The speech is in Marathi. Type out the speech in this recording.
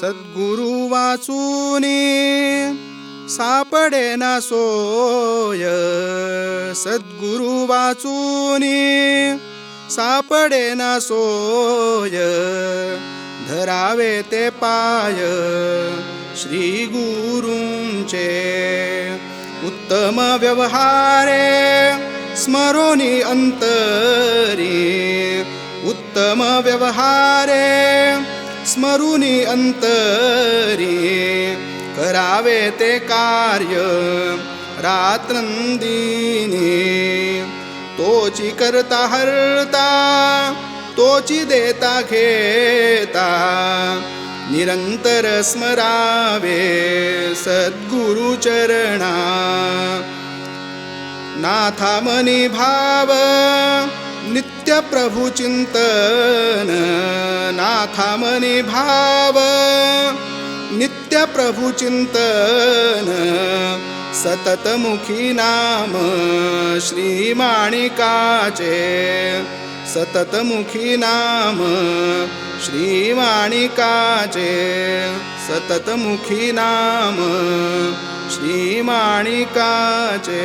सद्गुरु वाचूनी सापडे ना सोय. सद्गुरु वाचूनी सापडे ना सोय. धरावे ते पाय श्री गुरुंचे. उत्तम व्यवहारे स्मरोनी अंतरी. उत्तम व्यवहारे स्मरुनी अंतरी करावे ते कार्य रात्रंदिनी तोची करता हरता तोची देता घेता निरंतर स्मरावे सद्गुरुचरणा नाथा मनी भाव नित्य प्रभु भाव नित्य प्रभू चिंतन सतत मुखी नाम श्री माणिकाचे सतत मुखी नाम श्री माणिकाचे सतत मुखी नाम श्री माणिकाचे